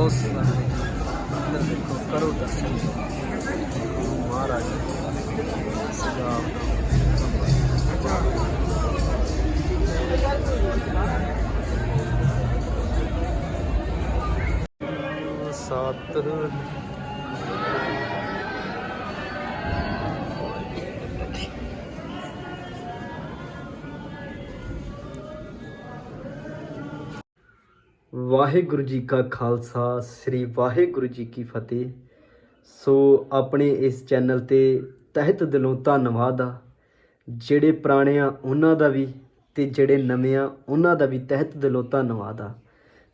ਲਓ ਸਾਰੇ ਅੰਦਰ ਦੇਖੋ ਕਰੋ ਦਰਸ਼ਨ। ਗੁਰੂ ਮਹਾਰਾਜ ਸਤ ਵਾਹਿਗੁਰੂ ਜੀ ਕਾ ਖਾਲਸਾ, ਸ੍ਰੀ ਵਾਹਿਗੁਰੂ ਜੀ ਕੀ ਫਤਿਹ। ਸੋ ਆਪਣੇ ਇਸ ਚੈਨਲ ਤੇ ਤਹਿਤ ਦਿਲੋਂ ਧੰਨਵਾਦ ਆ, ਜਿਹੜੇ ਪੁਰਾਣੇ ਆ ਉਹਨਾਂ ਦਾ ਵੀ ਤੇ ਜਿਹੜੇ ਨਵੇਂ ਆ ਉਹਨਾਂ ਦਾ ਵੀ ਤਹਿਤ ਦਿਲੋਂ ਧੰਨਵਾਦ ਆ।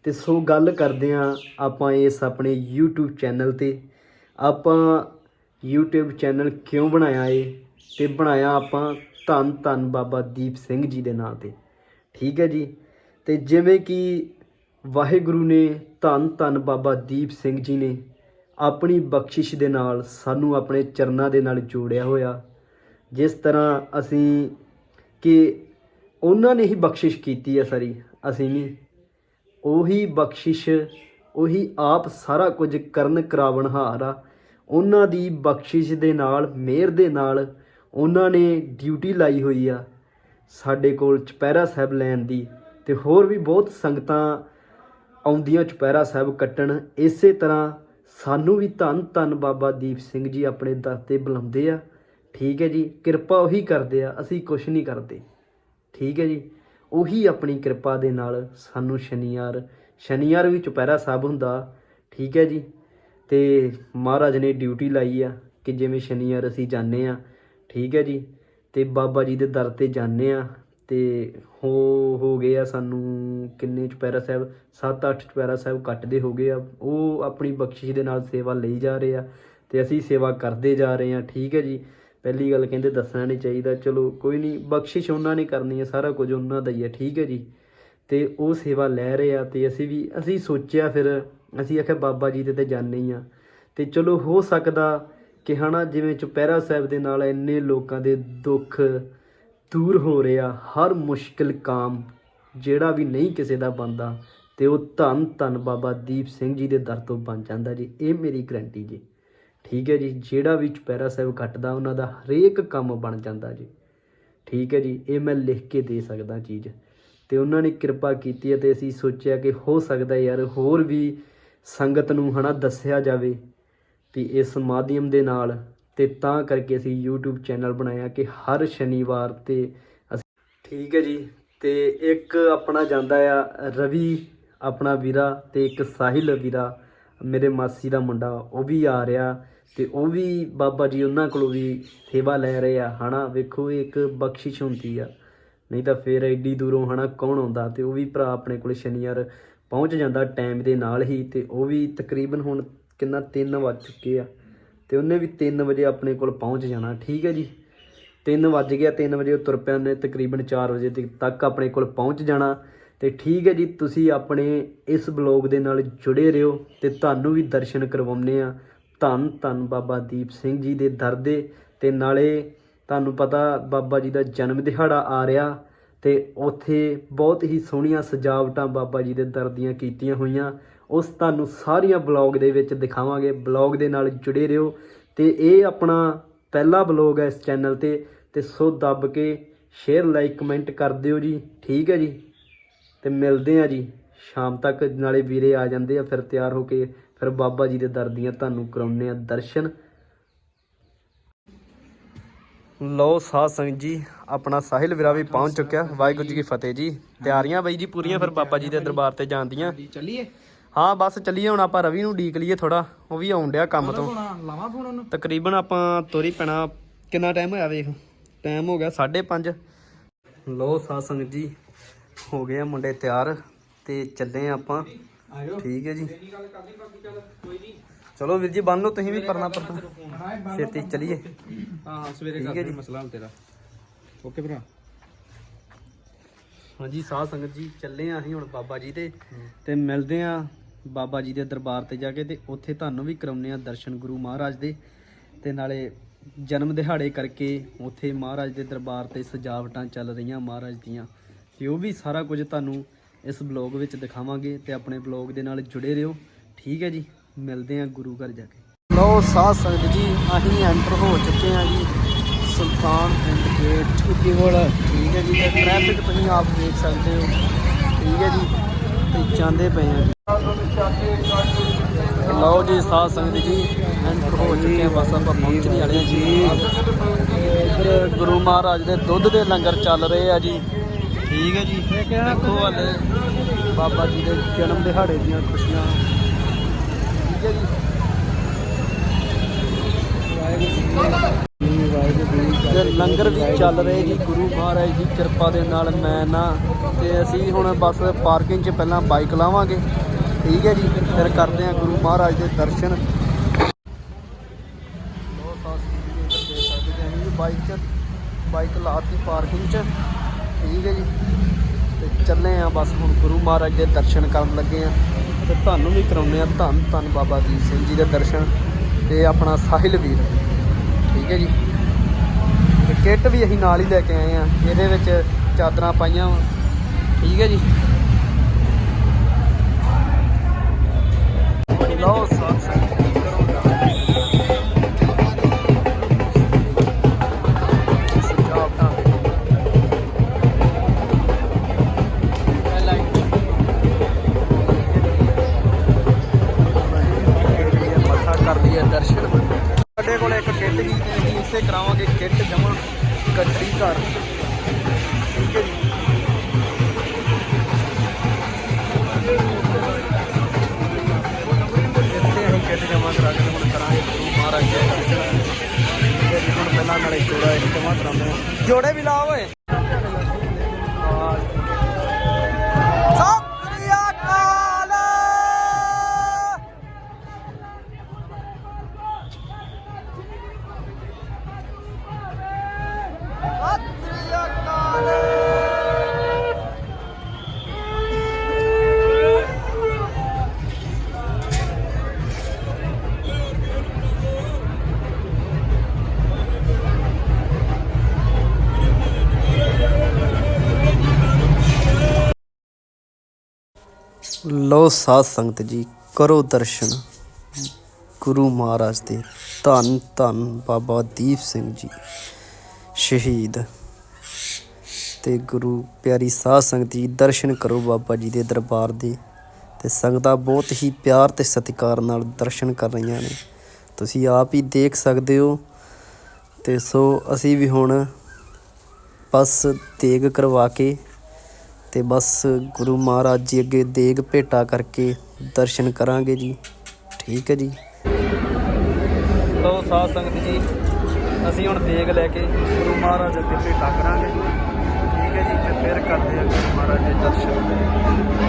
ਤੇ ਸੋ ਗੱਲ ਕਰਦੇ ਆ ਆਪਾਂ ਇਸ ਆਪਣੇ YouTube ਚੈਨਲ ਤੇ। ਆਪਾਂ YouTube ਚੈਨਲ ਕਿਉਂ ਬਣਾਇਆ ਏ? ਤੇ ਬਣਾਇਆ ਆਪਾਂ ਧੰਨ ਧੰਨ ਬਾਬਾ ਦੀਪ ਸਿੰਘ ਜੀ ਦੇ ਨਾਂ ਤੇ। ਠੀਕ ਹੈ ਜੀ? ਤੇ ਜਿਵੇਂ ਕਿ ਵਾਹਿਗੁਰੂ ਨੇ ਧੰਨ ਧੰਨ ਬਾਬਾ ਦੀਪ ਸਿੰਘ ਜੀ ਨੇ ਆਪਣੀ ਬਖਸ਼ਿਸ਼ ਦੇ ਨਾਲ ਸਾਨੂੰ ਆਪਣੇ ਚਰਨਾਂ ਦੇ ਨਾਲ ਜੋੜਿਆ ਹੋਇਆ। ਜਿਸ ਤਰ੍ਹਾਂ ਅਸੀਂ ਕਿ ਉਹਨਾਂ ਨੇ ਹੀ ਬਖਸ਼ਿਸ਼ ਕੀਤੀ ਹੈ ਸਾਰੀ, ਅਸੀਂ ਨਹੀਂ ਉਹੀ ਬਖਸ਼ਿਸ਼, ਉਹੀ ਆਪ ਸਾਰਾ ਕੁਝ ਕਰਨ ਕਰਾਵਣਹਾਰ ਆ। ਉਹਨਾਂ ਦੀ ਬਖਸ਼ਿਸ਼ ਦੇ ਨਾਲ, ਮਿਹਰ ਦੇ ਨਾਲ ਉਹਨਾਂ ਨੇ ਡਿਊਟੀ ਲਾਈ ਹੋਈ ਆ। ਸਾਡੇ ਕੋਲ ਚੁਪਹਿਰਾ ਸਾਹਿਬ ਲੈਣ ਦੀ ਤੇ ਹੋਰ ਵੀ ਬਹੁਤ ਸੰਗਤਾਂ ਆਉਂਦੀਆਂ ਚੁਪਹਿਰਾ ਸਾਹਿਬ ਕੱਟਣ, ਇਸੇ ਤਰ੍ਹਾਂ ਸਾਨੂੰ ਵੀ ਧੰਨ ਧੰਨ ਬਾਬਾ ਦੀਪ ਸਿੰਘ ਜੀ ਆਪਣੇ ਦਰ ਤੇ ਬੁਲਾਉਂਦੇ ਆ। ਠੀਕ ਹੈ ਜੀ, ਕਿਰਪਾ ਉਹੀ ਕਰਦੇ ਆ, ਅਸੀਂ ਕੁਝ ਨਹੀਂ ਕਰਦੇ। ਠੀਕ ਹੈ ਜੀ, ਉਹੀ ਆਪਣੀ ਕਿਰਪਾ ਦੇ ਨਾਲ ਸਾਨੂੰ ਸ਼ਨੀਵਾਰ ਸ਼ਨੀਵਾਰ ਵੀ ਚੁਪਹਿਰਾ ਸਾਹਿਬ ਹੁੰਦਾ। ਠੀਕ ਹੈ ਜੀ, ਤੇ ਮਹਾਰਾਜ ਨੇ ਡਿਊਟੀ ਲਾਈ ਆ ਕਿ ਜਿਵੇਂ ਸ਼ਨੀਵਾਰ ਅਸੀਂ ਜਾਂਦੇ ਆ। ਠੀਕ ਹੈ ਜੀ, ਤੇ ਬਾਬਾ ਜੀ ਦੇ ਦਰ ਤੇ ਜਾਂਦੇ ਆ। ਅਤੇ ਹੋ ਹੋ ਗਏ ਆ ਸਾਨੂੰ ਕਿੰਨੇ ਚੁਪਹਿਰਾ ਸਾਹਿਬ? 7-8 ਚੁਪਹਿਰਾ ਸਾਹਿਬ ਕੱਟਦੇ ਹੋ ਗਏ ਆ। ਉਹ ਆਪਣੀ ਬਖਸ਼ਿਸ਼ ਦੇ ਨਾਲ ਸੇਵਾ ਲਈ ਜਾ ਰਹੇ ਆ ਅਤੇ ਅਸੀਂ ਸੇਵਾ ਕਰਦੇ ਜਾ ਰਹੇ ਆ, ਠੀਕ ਹੈ ਜੀ? ਪਹਿਲੀ ਗੱਲ ਕਹਿੰਦੇ ਦੱਸਣਾ ਨਹੀਂ ਚਾਹੀਦਾ। ਚਲੋ, ਕੋਈ ਨਹੀਂ, ਬਖਸ਼ਿਸ਼ ਉਹਨਾਂ ਨੇ ਕਰਨੀ ਹੈ ਸਾਰਾ ਕੁਝ ਉਹਨਾਂ ਦਾ ਹੀ ਹੈ ਠੀਕ ਹੈ ਜੀ? ਤੇ ਉਹ ਸੇਵਾ ਲੈ ਰਹੇ ਆ ਤੇ ਅਸੀਂ ਵੀ, ਅਸੀਂ ਸੋਚਿਆ ਫਿਰ, ਅਸੀਂ ਆਖਿਆ ਬਾਬਾ ਜੀ ਦੇ ਤੇ ਜਾਣੇ ਹੀ ਆ। ਤੇ ਚਲੋ, ਹੋ ਸਕਦਾ ਕਿ ਹਨਾ, ਜਿਵੇਂ ਚੁਪਹਿਰਾ ਸਾਹਿਬ ਦੇ ਨਾਲ ਇੰਨੇ ਲੋਕਾਂ ਦੇ ਦੁੱਖ ਦੂਰ ਹੋ ਰਿਹਾ ਹਰ ਮੁਸ਼ਕਿਲ ਕਾਮ ਜਿਹੜਾ ਵੀ ਨਹੀਂ ਕਿਸੇ ਦਾ ਬੰਦਾ ਤੇ ਉਹ ਧੰਨ ਧੰਨ ਬਾਬਾ ਦੀਪ ਸਿੰਘ ਜੀ ਦੇ ਦਰ ਤੋਂ ਬਣ ਜਾਂਦਾ ਜੀ, ਇਹ ਮੇਰੀ ਗਰੰਟੀ ਜੀ। ਠੀਕ ਹੈ ਜੀ, ਜਿਹੜਾ ਵੀ ਚੁਪਹਿਰਾ ਸਾਹਿਬ ਕੱਟਦਾ ਉਹਨਾਂ ਦਾ ਹਰੇਕ ਕੰਮ ਬਣ ਜਾਂਦਾ ਜੀ। ਠੀਕ ਹੈ ਜੀ, ਇਹ ਮੈਂ ਲਿਖ ਕੇ ਦੇ ਸਕਦਾ ਚੀਜ਼। ਤੇ ਉਹਨਾਂ ਨੇ ਕਿਰਪਾ ਕੀਤੀ ਹੈ ਤੇ ਅਸੀਂ ਸੋਚਿਆ ਕਿ ਹੋ ਸਕਦਾ ਯਾਰ ਹੋਰ ਵੀ ਸੰਗਤ ਨੂੰ ਹਨਾ ਦੱਸਿਆ ਜਾਵੇ ਵੀ ਇਸ ਮਾਧਿਅਮ ਦੇ ਨਾਲ ਤੇ ਤਾਂ ਕਰਕੇ ਅਸੀਂ YouTube ਚੈਨਲ ਬਣਾਇਆ ਕਿ ਹਰ ਸ਼ਨੀਵਾਰ ਤੇ ਅਸੀਂ ਠੀਕ ਹੈ ਜੀ, ਤੇ ਇੱਕ ਆਪਣਾ ਜਾਂਦਾ ਆ ਰਵੀ, ਆਪਣਾ ਵੀਰਾ ਤੇ ਇੱਕ ਸਾਹਿਲ ਵੀਰਾ, ਮੇਰੇ ਮਾਸੀ ਦਾ ਮੁੰਡਾ, ਉਹ ਵੀ ਆ ਰਿਹਾ ਤੇ ਉਹ ਵੀ ਬਾਬਾ ਜੀ ਉਹਨਾਂ ਕੋਲੋਂ ਵੀ ਸੇਵਾ ਲੈ ਰਹੇ ਆ, ਹਨਾ, ਵੇਖੋ ਇਹ ਇੱਕ ਬਖਸ਼ਿਸ਼ ਹੁੰਦੀ ਆ। ਨਹੀਂ ਤਾਂ ਫੇਰ ਐਡੀ ਦੂਰੋਂ, ਹਨਾ, ਕੌਣ ਆਉਂਦਾ ਤੇ ਉਹ ਵੀ ਭਰਾ ਆਪਣੇ ਕੋਲ ਸ਼ਨੀਵਾਰ ਪਹੁੰਚ ਜਾਂਦਾ ਟਾਈਮ ਦੇ ਨਾਲ ਹੀ ਤੇ ਉਹ ਵੀ ਤਕਰੀਬਨ ਹੁਣ ਕਿੰਨਾ 3 ਵੱਜ ਚੁੱਕੇ ਆ। ਤੇ ਉਹਨੇ ਵੀ 3 ਵਜੇ ਆਪਣੇ ਕੋਲ ਪਹੁੰਚ ਜਾਣਾ, ਠੀਕ ਹੈ ਜੀ? 3 ਵੱਜ ਗਿਆ 3 ਵਜੇ ਉਹ ਤੁਰ ਪਿਆ ਉਹਨੇ ਤਕਰੀਬਨ 4 ਵਜੇ ਤੱਕ- ਤੱਕ ਆਪਣੇ ਕੋਲ ਪਹੁੰਚ ਜਾਣਾ। ਤੇ ਠੀਕ ਹੈ ਜੀ, ਤੁਸੀਂ ਆਪਣੇ ਇਸ ਬਲੌਗ ਦੇ ਨਾਲ ਜੁੜੇ ਰਹੋ ਤੇ ਤੁਹਾਨੂੰ ਵੀ ਦਰਸ਼ਨ ਕਰਵਾਉਨੇ ਆ ਧੰਨ ਧੰਨ ਬਾਬਾ ਦੀਪ ਸਿੰਘ ਜੀ ਦੇ ਦਰ ਦੇ। ਤੇ ਨਾਲੇ ਤੁਹਾਨੂੰ ਪਤਾ ਬਾਬਾ ਜੀ ਦਾ ਜਨਮ ਦਿਹਾੜਾ ਆ ਰਿਹਾ ਤੇ ਉੱਥੇ ਬਹੁਤ ਹੀ ਸੋਹਣੀਆਂ ਸਜਾਵਟਾਂ ਬਾਬਾ ਜੀ ਦੇ ਦਰ ਦੀਆਂ ਕੀਤੀਆਂ ਹੋਈਆਂ। ਉਸ ਤੁਹਾਨੂੰ ਸਾਰੀਆਂ ਬਲੌਗ ਦੇ ਵਿੱਚ ਦਿਖਾਵਾਂਗੇ। ਬਲੌਗ ਦੇ ਨਾਲ ਜੁੜੇ ਰਹੋ ਤੇ ਇਹ ਆਪਣਾ ਪਹਿਲਾ ਬਲੌਗ ਹੈ ਇਸ ਚੈਨਲ ਤੇ ਤੇ ਸੋ ਦੱਬ ਕੇ ਸ਼ੇਅਰ ਲਾਈਕ ਕਮੈਂਟ ਕਰ ਦਿਓ ਜੀ। ਠੀਕ ਹੈ ਜੀ? ਤੇ ਮਿਲਦੇ ਆ ਜੀ। ਸ਼ਾਮ ਤੱਕ ਨਾਲੇ ਵੀਰੇ ਆ ਜਾਂਦੇ ਆ, ਫਿਰ ਤਿਆਰ ਹੋ ਕੇ ਫਿਰ ਬਾਬਾ ਜੀ ਦੇ ਦਰ ਦੀਆਂ ਤੁਹਾਨੂੰ ਕਰਾਉਨੇ ਆ ਦਰਸ਼ਨ। ਲੋ ਸਾਧ ਸੰਗਤ ਜੀ, ਆਪਣਾ ਸਾਹਿਲ ਵੀਰਾ ਵੀ ਪਹੁੰਚ ਚੁੱਕਿਆ। ਵਾਹਿਗੁਰੂ ਜੀ ਕੀ ਫਤਿਹ ਜੀ। ਤਿਆਰੀਆਂ ਬਾਈ ਜੀ ਪੂਰੀਆਂ, ਫਿਰ ਬਾਬਾ ਜੀ ਦੇ ਦਰਬਾਰ ਤੇ ਜਾਣ ਦੀਆਂ ਚੱਲੀਏ। ਹਾਂ ਬਸ ਚੱਲੀਏ ਹੁਣ ਆਪਾਂ ਰਵੀ ਨੂੰ ਡੀਕ ਲਈਏ ਥੋੜਾ ਉਹ ਵੀ ਆਉਣ ਡਿਆ ਕੰਮ ਤੋਂ। ਲਾਵਾਂ ਫੋਨ ਉਹਨੂੰ? ਤਕਰੀਬਨ ਆਪਾਂ ਤੋਰੀ ਪੈਣਾ। ਕਿੰਨਾ ਟਾਈਮ ਹੋਇਆ ਵੇਖ? ਟਾਈਮ ਹੋ ਗਿਆ 5:30 ਲੋ ਸਾਧ ਸੰਗਤ ਜੀ ਹੋ ਗਏ ਆ ਮੁੰਡੇ ਤਿਆਰ ਤੇ ਚੱਲੇ ਆਪਾਂ। ਠੀਕ ਹੈ ਜੀ। ਚੱਲ ਵੀਰ ਜੀ ਬੰਨ ਲਓ ਤੁਸੀਂ ਵੀ ਪਰਨਾ ਪਰਨਾ ਛੇਤੀ ਚੱਲੀਏ। ਹਾਂ ਸਵੇਰੇ ਕਰਦੇ ਜੀ। ਮਸਲਾ ਹਲ ਤੇਰਾ। ਓਕੇ ਭਰਾ। ਹਾਂਜੀ ਸਾਧ ਸੰਗਤ ਜੀ ਚੱਲੇ ਆ ਅਸੀਂ ਹੁਣ ਬਾਬਾ ਜੀ ਦੇ ਤੇ ਮਿਲਦੇ ਆ ਬਾਬਾ ਜੀ ਦੇ ਦਰਬਾਰ ਤੇ ਜਾ ਕੇ ਤੇ ਉੱਥੇ ਤੁਹਾਨੂੰ ਵੀ ਕਰਾਉਨੇ ਆ ਦਰਸ਼ਨ ਗੁਰੂ ਮਹਾਰਾਜ ਦੇ। ਤੇ ਨਾਲੇ ਜਨਮ ਦਿਹਾੜੇ ਕਰਕੇ ਉੱਥੇ ਮਹਾਰਾਜ ਦੇ ਦਰਬਾਰ ਤੇ ਸਜਾਵਟਾਂ ਚੱਲ ਰਹੀਆਂ ਮਹਾਰਾਜ ਦੀਆਂ। ਤੇ ਉਹ ਵੀ ਸਾਰਾ ਕੁਝ ਤੁਹਾਨੂੰ ਇਸ ਬਲੌਗ ਵਿੱਚ ਦਿਖਾਵਾਂਗੇ ਤੇ ਆਪਣੇ ਬਲੌਗ ਦੇ ਨਾਲ ਜੁੜੇ ਰਹੋ। ਠੀਕ ਹੈ ਜੀ, ਮਿਲਦੇ ਆ ਗੁਰੂ ਘਰ ਜਾ ਕੇ। ਲਓ ਸਾਧ ਸੰਗਤ ਜੀ, ਅਸੀਂ ਐਂਟਰ ਹੋ ਚੁੱਕੇ ਆ ਜੀ ਸੁਲਤਾਨ ਪਿੰਡ ਗੇਟ ਠੁੱਕੀ ਕੋਲ। ਠੀਕ ਹੈ ਜੀ, ਤੇ ਟ੍ਰੈਫਿਕ ਤੁਸੀਂ ਆਪ ਦੇਖ ਸਕਦੇ ਹੋ। ਠੀਕ ਹੈ ਜੀ। ਜਾਂਦੇ ਪਏ ਆ ਜੀ। ਲਓ ਜੀ ਸਾਧ ਸੰਗਤ ਜੀ ਐਂਟਰ ਹੋ ਚੁੱਕੇ ਆ ਬਸ ਆਪਾਂ ਪਹੁੰਚਣ ਵਾਲੇ ਜੀ। ਇੱਧਰ ਗੁਰੂ ਮਹਾਰਾਜ ਦੇ ਦੁੱਧ ਦੇ ਲੰਗਰ ਚੱਲ ਰਹੇ ਆ ਜੀ। ਠੀਕ ਹੈ ਜੀ। ਦੇਖੋ ਹਾਲੇ ਬਾਬਾ ਜੀ ਦੇ ਜਨਮ ਦਿਹਾੜੇ ਦੀਆਂ ਖੁਸ਼ੀਆਂ। ਠੀਕ ਹੈ ਜੀ। ਤੇ ਲੰਗਰ ਵੀ ਚੱਲ ਰਹੇ ਜੀ, ਗੁਰੂ ਮਹਾਰਾਜ ਦੀ ਕਿਰਪਾ ਦੇ ਨਾਲ ਮੈਂ ਨਾ ਤੇ ਅਸੀਂ ਹੁਣ ਬਸ ਪਾਰਕਿੰਗ 'ਚ ਪਹਿਲਾਂ ਬਾਈਕ ਲਾਵਾਂਗੇ। ਠੀਕ ਹੈ ਜੀ, ਫਿਰ ਕਰਦੇ ਹਾਂ ਗੁਰੂ ਮਹਾਰਾਜ ਦੇ ਦਰਸ਼ਨ। ਬਹੁਤ ਬਾਈਕ 'ਚ, ਬਾਈਕ ਲਾਤੀ ਪਾਰਕਿੰਗ 'ਚ। ਠੀਕ ਹੈ ਜੀ, ਤੇ ਚੱਲੇ ਆ ਬਸ ਹੁਣ ਗੁਰੂ ਮਹਾਰਾਜ ਦੇ ਦਰਸ਼ਨ ਕਰਨ ਲੱਗੇ ਆ ਤੇ ਤੁਹਾਨੂੰ ਵੀ ਕਰਾਉਂਦੇ ਆ ਧੰਨ ਧੰਨ ਬਾਬਾ ਦੀਪ ਸਿੰਘ ਜੀ ਦੇ ਦਰਸ਼ਨ ਤੇ ਆਪਣਾ ਸਾਹਿਲ ਵੀਰ। ਠੀਕ ਹੈ ਜੀ। ਕਿੱਟ ਵੀ ਅਸੀਂ ਨਾਲ ਹੀ ਲੈ ਕੇ ਆਏ ਆ। ਇਹਦੇ ਵਿੱਚ ਚਾਦਰਾਂ ਪਾਈਆਂ ਵਾ। ਠੀਕ ਹੈ ਜੀ। ਲਓ ਸਾਥ ਕੇ ਗੁਰੂ ਮਹਾਰਾਜ ਜੀ ਹੁਣ ਪਹਿਲਾਂ ਨਾਲੇ ਜੋੜਾ ਇੱਕ ਜਮਾ ਕਰਾਉਂਦੇ ਹਾਂ। ਜੋੜੇ ਵੀ ਲਾ ਓਏ। ਲੋ ਸਾਧ ਸੰਗਤ ਜੀ, ਕਰੋ ਦਰਸ਼ਨ। ਗੁਰੂ ਮਹਾਰਾਜ ਦੇ ਧੰਨ ਧੰਨ ਬਾਬਾ ਦੀਪ ਸਿੰਘ ਜੀ ਸ਼ਹੀਦ। ਤੇ ਗੁਰੂ ਪਿਆਰੀ ਸਾਧ ਸੰਗਤ ਜੀ, ਦਰਸ਼ਨ ਕਰੋ ਬਾਬਾ ਜੀ ਦੇ ਦਰਬਾਰ ਦੇ। ਤੇ ਸੰਗਤਾਂ ਬਹੁਤ ਹੀ ਪਿਆਰ ਤੇ ਸਤਿਕਾਰ ਨਾਲ ਦਰਸ਼ਨ ਕਰ ਰਹੀਆਂ ਨੇ। ਤੁਸੀਂ ਆਪ ਹੀ ਦੇਖ ਸਕਦੇ ਹੋ। ਤੇ ਸੋ ਅਸੀਂ ਵੀ ਹੁਣ ਬਸ ਤੇਗ ਕਰਵਾ ਕੇ ਤੇ ਬਸ ਗੁਰੂ ਮਹਾਰਾਜ ਜੀ ਅੱਗੇ ਦੇਗ ਭੇਟਾ ਕਰਕੇ ਦਰਸ਼ਨ ਕਰਾਂਗੇ ਜੀ। ਠੀਕ ਹੈ ਜੀ। ਲੋ ਸਾਧ ਸੰਗਤ ਜੀ, ਅਸੀਂ ਹੁਣ ਦੇਗ ਲੈ ਕੇ ਗੁਰੂ ਮਹਾਰਾਜ ਅੱਗੇ ਭੇਟਾ ਕਰਾਂਗੇ। ਠੀਕ ਹੈ ਜੀ, ਤੇ ਫਿਰ ਕਰਦੇ ਹਾਂ ਗੁਰੂ ਮਹਾਰਾਜ ਦੇ ਦਰਸ਼ਨ।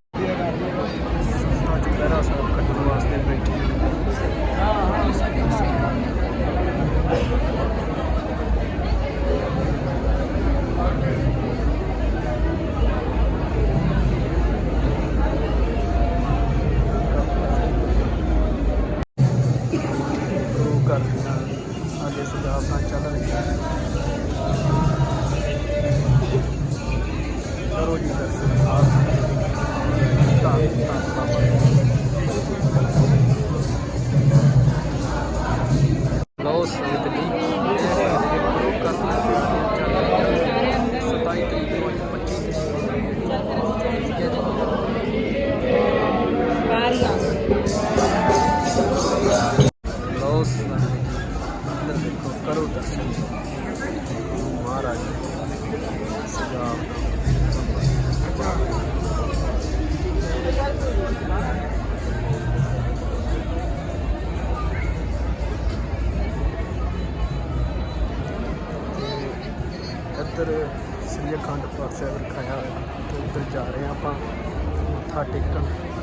ਅੰਦਰ ਦੇਖੋ ਕਰੋ ਦਰਸ਼ਨ ਗੁਰੂ ਮਹਾਰਾਜ ਸਜਾ ਇੱਧਰ ਸ੍ਰੀ ਅਖੰਡ ਪਾਠ ਸਾਹਿਬ ਰਖਾਇਆ ਹੋਇਆ ਤੇ ਉੱਧਰ ਜਾ ਰਹੇ ਹਾਂ ਆਪਾਂ ਮੱਥਾ ਟੇਕਣ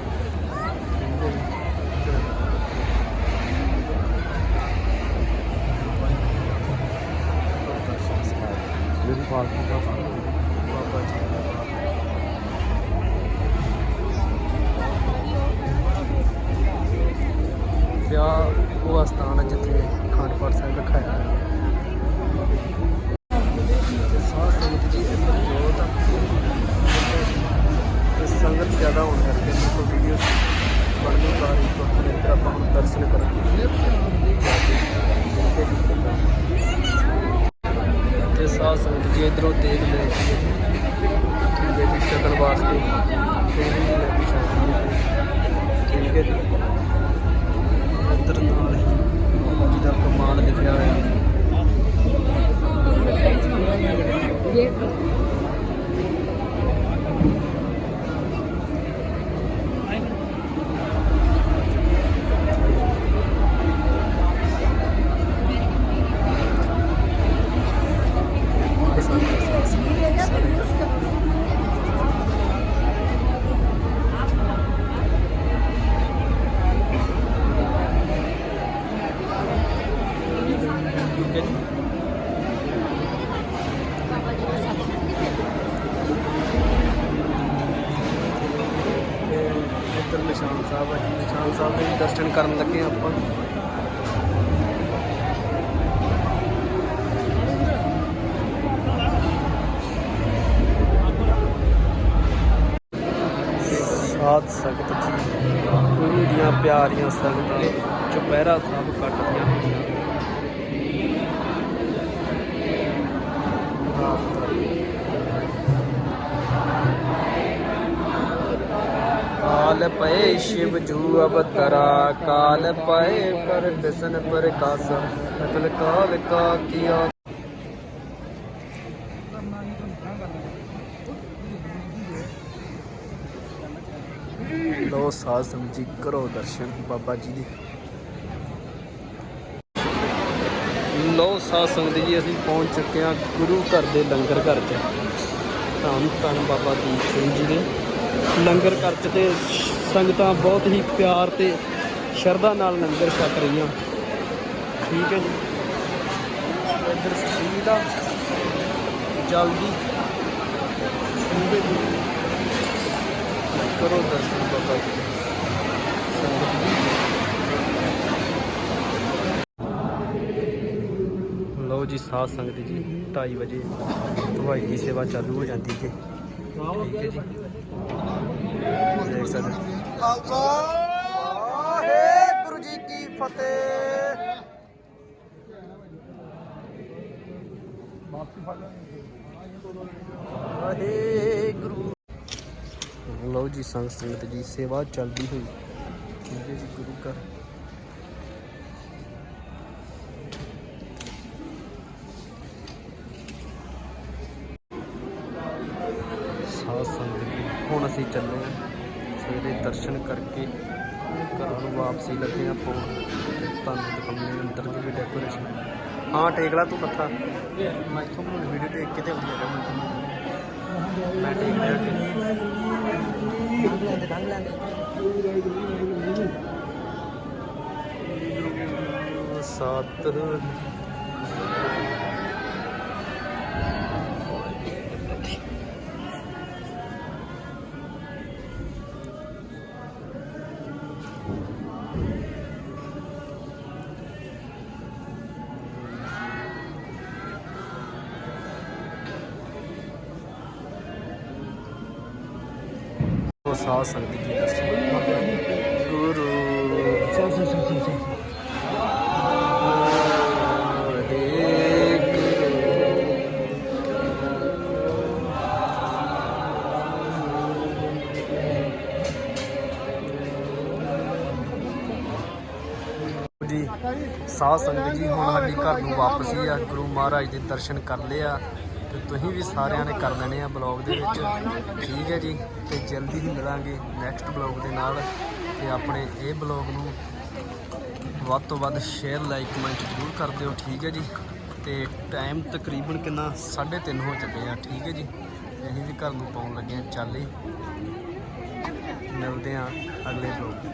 ਵਿਆਹ ਉਹ ਸਥਾਨ ਹੈ ਜਿੱਥੇ ਅਖੰਡ ਪਾਠ ਸਾਹਿਬ ਰਖਾਇਆ ਹੈ ਤੇ ਸਾਧ ਸੰਗਤ ਜੀ ਅੰਦਰ ਬਹੁਤ ਆ ਤੇ ਸੰਗਤ ਜ਼ਿਆਦਾ ਹੋਣ ਕਰਕੇ ਮੇਰੇ ਕੋਲ ਵੀਡੀਓ ਬਣ ਨਹੀਂ ਪਾ ਰਹੀ ਆਪਾਂ ਹੁਣ ਦਰਸ਼ਨ ਕਰਾਂਗੇ ਤੇ ਸਾਹ ਸੰਗਤ ਜੀ ਇਧਰੋਂ ਦੇਖ ਲੈ ਜੀ ਵਾਸਤੇ। ਤੇ ਵੀ ਲੈ ਕੇ ਠੀਕ ਹੈ ਜੀ। ਇੱਧਰ ਨਾਲ ਜਿਹਦਾ ਕਮਾਲ ਲਿਖਿਆ ਹੋਇਆ। ਹੈ ਸਾਹਿਬ ਦੇ ਦਰਸ਼ਨ ਕਰਨ ਲੱਗੇ ਆਪਾਂ। ਸਾਧ ਸੰਗਤ ਜੀ ਗੁਰੂ ਦੀਆਂ ਪਿਆਰੀਆਂ ਸੰਗਤਾਂ, ਚੁਪਹਿਰਾ ਸਾਹਿਬ ਕੱਟਦੀਆਂ। ਕਾਲ ਪਏ ਸ਼ਿਵ ਜੂ ਅਵਤਰਾ, ਕਾਲ ਪਏ ਕਰ ਬਿਸਨ ਪ੍ਰਕਾਸ਼ ਅਤਲ ਕਾਲ ਕਾ ਕੀਆ। ਲੋ ਸਾਧ ਸੰਗਤ ਜੀ, ਕਰੋ ਦਰਸ਼ਨ ਬਾਬਾ ਜੀ ਦੇ। ਲੋ ਸਾਧ ਸੰਗਤ ਜੀ, ਅਸੀਂ ਪਹੁੰਚ ਚੁੱਕੇ ਹਾਂ ਗੁਰੂ ਘਰ ਦੇ ਲੰਗਰ ਘਰ 'ਚ ਧੰਨ ਧੰਨ ਬਾਬਾ ਦੀਪ ਸਿੰਘ ਜੀ ਦੇ। ਲੰਗਰ ਘਰ 'ਚ ਤੇ ਸੰਗਤਾਂ ਬਹੁਤ ਹੀ ਪਿਆਰ ਤੇ ਸ਼ਰਧਾ ਨਾਲ ਲੰਗਰ ਛਕ ਰਹੀਆਂ। ਠੀਕ ਹੈ ਜੀ। ਇੱਧਰ ਸਪੀਡ ਆ। ਜਲਦੀ। ਕਰੋ ਦਰਸ਼ਨ ਬਾਬਾ ਜੀ। ਸੰਗਤ ਜੀ ਲਓ ਜੀ ਸਾਧ ਸੰਗਤ ਜੀ 2:30 ਵਜੇ ਦਵਾਈ ਦੀ ਸੇਵਾ ਚਾਲੂ ਹੋ ਜਾਂਦੀ ਹੈ। ਠੀਕ ਹੈ ਜੀ। ਦੇਖ ਸਕਦੇ ਖਾਲਸਾ। ਵਾਹਿਗੁਰੂ ਜੀ ਕੀ ਫਤਿਹ। ਵਾਹਿਗੁਰੂ। ਲਓ ਜੀ ਸੰਗ ਸੰਗਤ ਜੀ ਸੇਵਾ ਚੱਲਦੀ ਹੋਈ। ਜੀ ਗੁਰੂ ਘਰ। ਅਸੀਂ ਚੱਲੇ ਹਾਂ। ਸਵੇਰੇ ਦਰਸ਼ਨ ਕਰਕੇ ਘਰਾਂ ਨੂੰ ਵਾਪਸੀ ਲੱਗੇ ਹਾਂ ਪਾਉਣ ਤੁਹਾਨੂੰ ਦਿਖਾਉਂਦੇ ਅੰਦਰ ਦੀ ਵੀ ਡੈਕੋਰੇਸ਼ਨ ਹਾਂ, ਟੇਕ ਲਾ ਤੂੰ ਮੱਥਾ। ਮੈਂ ਇੱਥੋਂ ਬਣਾਉਣੀ ਵੀਡੀਓ ਦੇਖ ਕੇ ਤੇ ਆਉਂਦੀ ਹੈ ਮੈਂ ਟੇਕ ਲਿਆ ਸਤ ਸਾਧ ਸੰਗਤ ਜੀ ਦਰਸ਼ਨ ਗੁਰੂ ਚਲ ਚਲ ਚਲ ਚਲ ਜੀ, ਸਾਧ ਸੰਗਤ ਜੀ, ਹੁਣ ਸਾਡੀ ਘਰ ਨੂੰ ਵਾਪਸੀ ਆ। ਗੁਰੂ ਮਹਾਰਾਜ ਦੇ ਦਰਸ਼ਨ ਕਰ ਲਿਆ। ਤੇ ਤੁਸੀਂ ਵੀ ਸਾਰਿਆਂ ਨੇ ਕਰ ਲੈਣੇ ਆ ਬਲੌਗ ਦੇ ਵਿੱਚ। ਠੀਕ ਹੈ ਜੀ, ਤੇ ਜਲਦੀ ਹੀ ਮਿਲਾਂਗੇ ਨੈਕਸਟ ਬਲੌਗ ਦੇ ਨਾਲ। ਤੇ ਆਪਣੇ ਇਹ ਬਲੌਗ ਨੂੰ ਵੱਧ ਤੋਂ ਵੱਧ ਸ਼ੇਅਰ ਲਾਈਕ ਕਮੈਂਟ ਜ਼ਰੂਰ ਕਰ ਦਿਓ, ਠੀਕ ਹੈ ਜੀ। ਤੇ ਟਾਈਮ ਤਕਰੀਬਨ ਕਿੰਨਾ? 3:30 ਹੋ ਚੱਲੇ ਆ, ਠੀਕ ਹੈ ਜੀ। ਅਸੀਂ ਵੀ ਘਰ ਨੂੰ ਪਾਉਣ ਲੱਗੇ ਆ, ਚਾਲੇ ਮਿਲਦੇ ਆ ਅਗਲੇ ਬਲੌਗ